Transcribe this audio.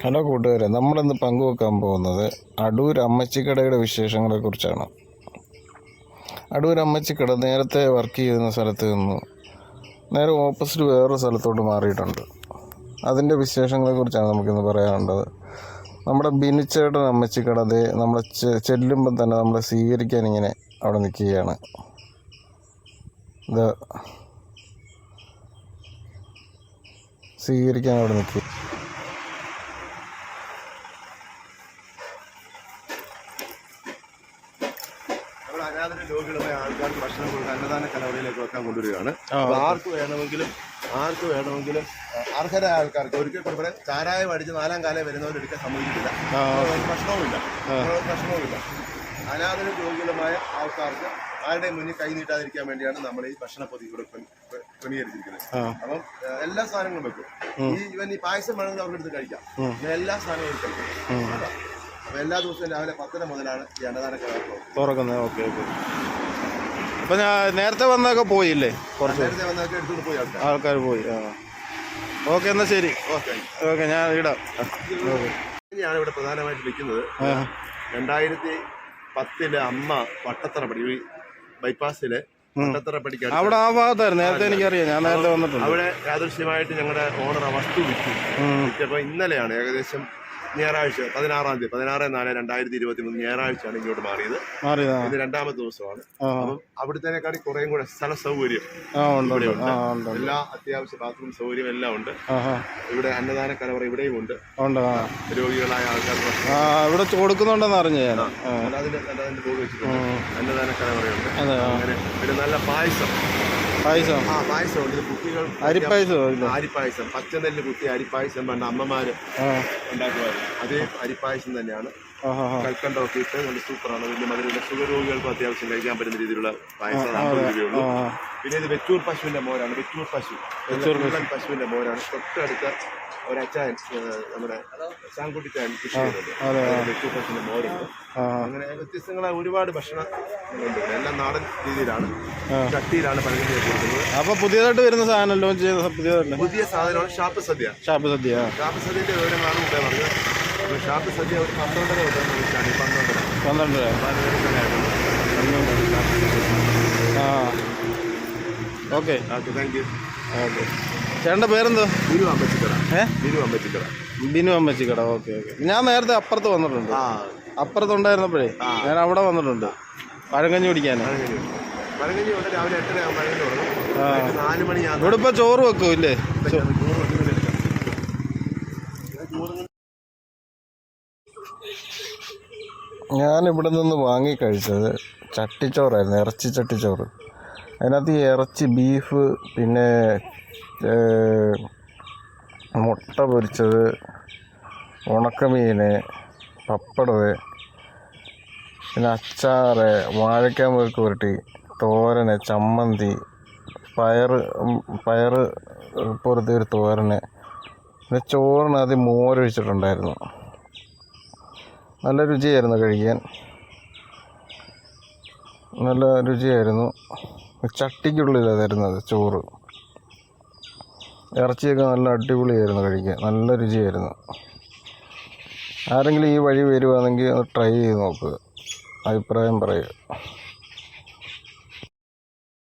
Hello കൂട്ടുകാരെ നമ്മളിന്ന് പങ്കുവെക്കാൻ പോകുന്നത് അടൂർ അമ്മച്ചിക്കടയുടെ വിശേഷങ്ങളെ കുറിച്ചാണ് അടൂർ അമ്മച്ചിക്കട നേരത്തെ വർക്ക് ചെയ്യുന്ന സ്ഥലത്ത് നിന്ന് നേരെ ഓപ്പോസിറ്റ് വേറൊരു സ്ഥലത്തോട്ട് മാറിയിട്ടുണ്ട്. അതിന്റെ വിശേഷങ്ങളെ കുറിച്ചാണ് നമുക്കിന്ന് പറയാനുള്ളത്. നമ്മുടെ ബിനിച്ചേട്ടൻ അമ്മച്ചിക്കട അതേ നമ്മളെ ചെല്ലുമ്പം തന്നെ നമ്മളെ സ്വീകരിക്കാൻ ഇങ്ങനെ അവിടെ നിൽക്കുകയാണ്. ഇത് സ്വീകരിക്കാൻ അവിടെ നിൽക്കുക നമ്മൾ അനാഥര രോഗികളുമായി ആൾക്കാർക്ക് ഭക്ഷണം കൊടുക്കുക അന്നദാന കലവറയിലേക്ക് വെക്കാൻ കൊണ്ടുവരികയാണ്. ആർക്ക് വേണമെങ്കിലും ആർക്ക് വേണമെങ്കിലും അർഹരായ ആൾക്കാർക്ക് ഒരിക്കൽ കൂടെ പറയാം ചാരായം അടിച്ച് നാലാം കാലം വരുന്നവരൊരിക്കൽ സമ്മതിക്കില്ല. പ്രശ്നവുമില്ല. ഭക്ഷണവുമില്ല ഭക്ഷണവുമില്ല അനാഥര രോഗികളുമായ ആൾക്കാർക്ക് ആരുടെയും മുന്നിൽ കൈ നീട്ടാതിരിക്കാൻ വേണ്ടിയാണ് നമ്മൾ ഈ ഭക്ഷണ പൊതി ഇവിടെ ക്രമ- ക്രമീകരിച്ചിരിക്കുന്നത്. അപ്പം എല്ലാ സാധനങ്ങളും വെക്കും. ഈ ഇവൻ ഈ പായസം വേണമെങ്കിൽ അവരുടെ അടുത്ത് കഴിക്കാം. എല്ലാ സാധനങ്ങളും കഴിക്കും. എല്ലാ ദിവസവും രാവിലെ പത്തര മുതലാണ് ഈ അന്നദാന കലവറ തുറക്കുന്നത്. Okay okay. അപ്പം ഞാൻ നേരത്തെ വന്നൊക്കെ പോയില്ലേ? കുറച്ച് നേരത്തെ വന്നൊക്കെ എടുത്തുകൊണ്ട് പോയി ആൾക്കാർ ആൾക്കാർ പോയി ആ. ഓക്കെ എന്നാൽ ശരി. ഓക്കെ. ഓക്കെ ഞാൻ ഇടാം. ഓക്കെ. ഇനിയാണ് ഇവിടെ പ്രധാനമായിട്ട് വിൽക്കുന്നത് ആ. രണ്ടായിരത്തി പത്തിലെ അമ്മ വട്ടത്തറപ്പടി ഈ ബൈപ്പാസിലെ വട്ടത്തറപ്പടിക്ക് അവിടെ ആ ഭാഗത്തായിരുന്നു. നേരത്തെ എനിക്കറിയാം. ഞാൻ നേരത്തെ വന്നിട്ടുണ്ട്. അവിടെ യാദൃശ്യമായിട്ട് ഞങ്ങളുടെ ഓണർ ആ വസ്തു വിറ്റു. വിറ്റപ്പോൾ ഇന്നലെയാണ് ഏകദേശം ഞായറാഴ്ച പതിനാറാം തീയതി പതിനാറ് നാല് രണ്ടായിരത്തി ഇരുപത്തി മൂന്ന് ഞായറാഴ്ചയാണ് ഇങ്ങോട്ട് മാറിയത്. ഇത് രണ്ടാമത്തെ ദിവസമാണ്. അപ്പം അവിടുത്തേക്കാട്ടി കുറേയും കൂടെ സ്ഥല സൗകര്യം എല്ലാ അത്യാവശ്യ ബാത്റൂം സൗകര്യം എല്ലാം ഉണ്ട്. ഇവിടെ അന്നദാന കലവറ ഇവിടെയും ഉണ്ട്. രോഗികളായ ആൾക്കാർ ഇവിടെ കൊടുക്കുന്നുണ്ടെന്ന് അറിഞ്ഞു അതിന്റെ ബോർഡ് വെച്ചിട്ടുണ്ട്. അന്നദാന കലവറയുണ്ട്. അങ്ങനെ പിന്നെ നല്ല പായസം. പായസം. ആ പായസം ഉണ്ട്. ഇത് കുട്ടികൾ അരിപ്പായസോ അരിപ്പായസം. പച്ചനെല്ല് കുത്തി അരിപ്പായസം പണ്ട് അമ്മമാര് ഉണ്ടാക്കുമായിരുന്നു അതേ അരിപ്പായസം തന്നെയാണ്. ആ ഓഫീസ് നല്ല സൂപ്പറാണ്. വലിയ ഷുഗർ രോഗികൾക്ക് അത്യാവശ്യം കഴിക്കാൻ പറ്റുന്ന രീതിയിലുള്ള പായസം അമ്പത് രൂപയുള്ളൂ. ആ. പിന്നെ ഇത് വെച്ചൂർ പശുവിന്റെ മോരാണ്. വെച്ചൂർ പശു. പശുവിന്റെ മോരാണ്. തൊട്ടടുത്ത ഒരു അച്ചായൻ നമ്മുടെ ശാങ്കുട്ടിച്ചായൻ കൃഷി ചെയ്യുന്നുണ്ട് അതെ, വെച്ചൂർ പശുവിന്റെ മോരുണ്ട്. അങ്ങനെ വ്യത്യസ്തങ്ങളായ ഒരുപാട് ഭക്ഷണം ഉണ്ട് എല്ലാം നാടൻ രീതിയിലാണ്. ചട്ടിയിലാണ് കൊടുക്കുന്നത്. അപ്പൊ പുതിയതായിട്ട് വരുന്ന സാധനം ലോഞ്ച് ചെയ്ത പുതിയ സാധനമാണ് shop sadya shop sadya. Shop സദ്യന്റെ വിവരങ്ങളാണ് മുമ്പേ പറഞ്ഞത്. അപ്പോൾ ഷാപ്പ് സദ്യ ഒരു പന്ത്രണ്ടര തൊട്ടാണ് വിളിച്ചാണ്. ഈ പന്ത്രണ്ടര. പന്ത്രണ്ടര. ആ okay okay. Thank you okay. ചേട്ടന്റെ പേരെന്തോ? ബിനു അമ്പച്ചിക്കട. ഏ? ബിനു അമ്പച്ചിക്കട. ബിനു അമ്പച്ചിക്കട. Okay okay. ഞാൻ നേരത്തെ അപ്പുറത്ത് വന്നിട്ടുണ്ട്. അപ്പുറത്തുണ്ടായിരുന്നപ്പോഴേ ഞാൻ അവിടെ വന്നിട്ടുണ്ട്. പഴങ്കഞ്ഞി കുടിക്കാൻ. പഴകഞ്ഞി രാവിലെ എട്ടര ആകുമ്പോൾ ഇവിടെ ഇപ്പോൾ ചോറ് വെക്കും ഇല്ലേ? ഞാൻ ഇവിടെ നിന്ന് വാങ്ങി കഴിച്ചത് ചട്ടിച്ചോറായിരുന്നു ഇറച്ചി ചട്ടിച്ചോറ്. അതിനകത്ത് ഈ ഇറച്ചി ബീഫ് പിന്നെ മുട്ട പൊരിച്ചത് ഉണക്കമീൻ പപ്പടവ് പിന്നെ അച്ചാറ് വാഴയ്ക്ക മുറുക്ക് പുരട്ടി തോരന് ചമ്മന്തി പയർ പയറ് പുറത്തെ ഒരു തോരന്. പിന്നെ ചോറിനകത്ത് മോര് ഒഴിച്ചിട്ടുണ്ടായിരുന്നു. നല്ല രുചിയായിരുന്നു കഴിക്കാൻ. നല്ല രുചിയായിരുന്നു. ചട്ടിക്കുള്ളിലാണ് തരുന്നത് ചോറ്. ഇറച്ചിയൊക്കെ നല്ല അടിപൊളിയായിരുന്നു കഴിക്കാൻ. നല്ല രുചിയായിരുന്നു. ആരെങ്കിലും ഈ വഴി വരുവാണെങ്കിൽ ട്രൈ ചെയ്ത് നോക്കുക അഭിപ്രായം പറയുക